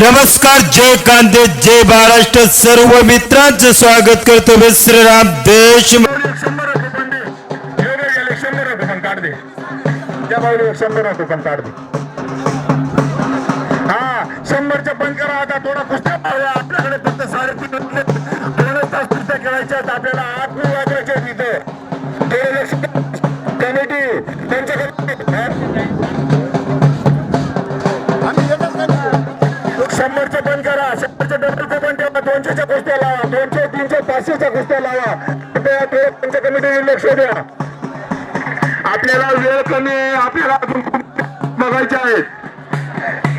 नमस्कार जय कांदे जय महाराष्ट्र. सर्व मित्रांचं स्वागत करतो मी श्रीराम देश. शंभर रुपये पण दे थोडा कुस्त्या दोनशे दोनशेच्या पण ठेवा दोनशेच्या कुस्त्या लावा दोनशे तीनशे पाचशेच्या कुस्त्या लावा. थोडं त्यांच्या कमिटीने लक्ष द्या. आपल्याला वेळ कमी आहे आपल्याला अजून बघायचे आहेत.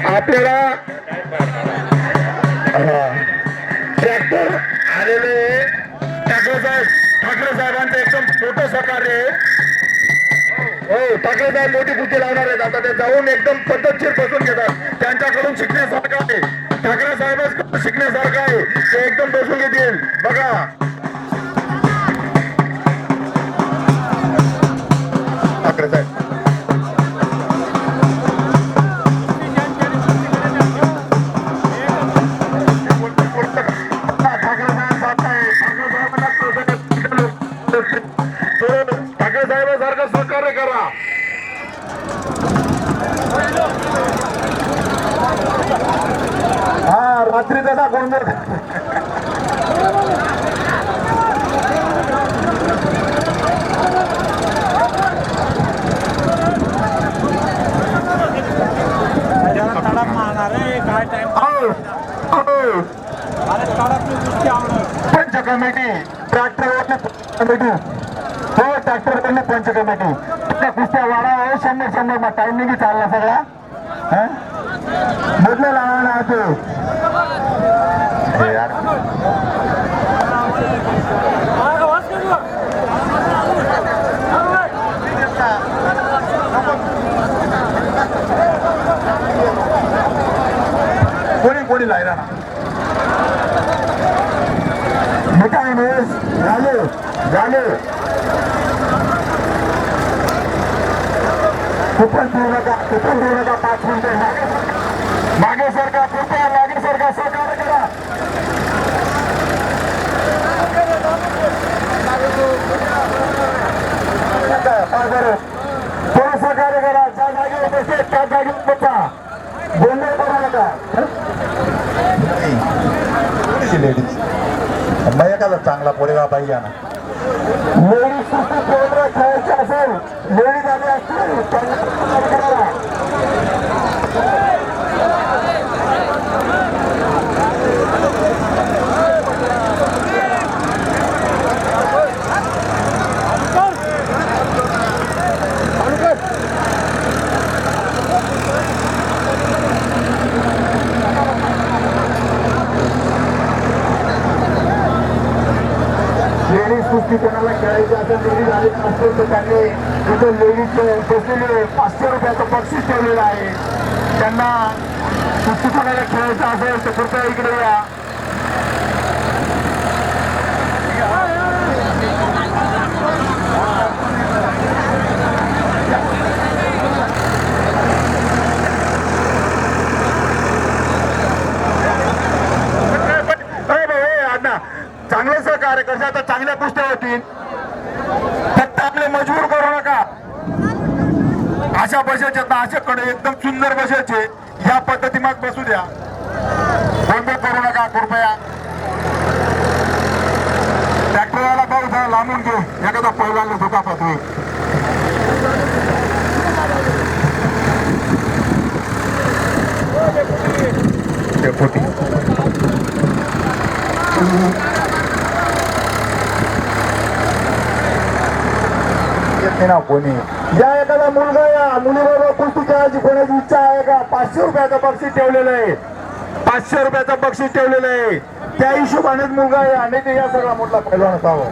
आपल्याला ट्रॅक्टर आलेले ठाकरे साहेब ठाकरे साहेबांचं एकदम फोटो सहकार्य आहे. हो ठाकरे साहेब मोठी बुद्धी लावणार आहेत. आता ते जाऊन एकदम पद्धतशीर बसून घेतात. त्यांच्याकडून शिकण्यासारखं आहे. ठाकरे साहेबच शिकण्यासारखं आहे. ते एकदम बसून घेतील. बघा. पंच कमिटी ट्रॅक्टरवरची कमिटी हो ट्रॅक्टरवरली पंच कमिटी त्या कुस्त्या वाढा हो शंभर शंभर मग टायमिंग चालला सगळा. हं? मोठं लावा ना हे यार. कोणी कोणी लायला ना मिठाई मिस झाले झाले कुपन देऊ नका कुपन देऊ नका पाच मिनिटे मागे सरका कृपया मागे सरका सहकार्य करा। थोडं सहकार्य करा ज्या जागी उपस्थित त्या जागी बसा गोंधळ करू नका ती लेडीज मग एखादा चांगला पोरेगा पाहिजे ना लेडीज कुस्ती खेळायची असेल. लेडीज आली असतील लेडीज कुस्ती कोणाला खेळायची. असेल लेडीज आले असेल तर त्यांनी तिथं लेडीज बसलेले पाचशे रुपयाचं बक्षीस ठेवलेलं आहे. त्यांना कुस्ती कोणाला खेळायचं असेल तर कृपया इकडे या. चांगलं कसं आता चांगल्या गोष्टी होतील. फक्त आपले मजबूर करू नका. अशा बसायचे ना अशाकडे एकदम सुंदर बसायचे या पद्धती मग बसू द्या. गोंधळ करू नका कृपया. ट्रॅक्टरला बघ जरा लांबून घे. एखादा पहिला दुखापत होईल डेपुटी येते ना कोणी? या एखादा मुलगा या मुलीबरोबर कुस्ती खेळायची कोणाची इच्छा आहे का? पाचशे रुपयाचं बक्षीस ठेवलेलं आहे. पाचशे रुपयाचं बक्षीस ठेवलेलं आहे. त्या हिशोबानेच मुलगा या. नाही तर या सगळा मोठा पैलवान असावं.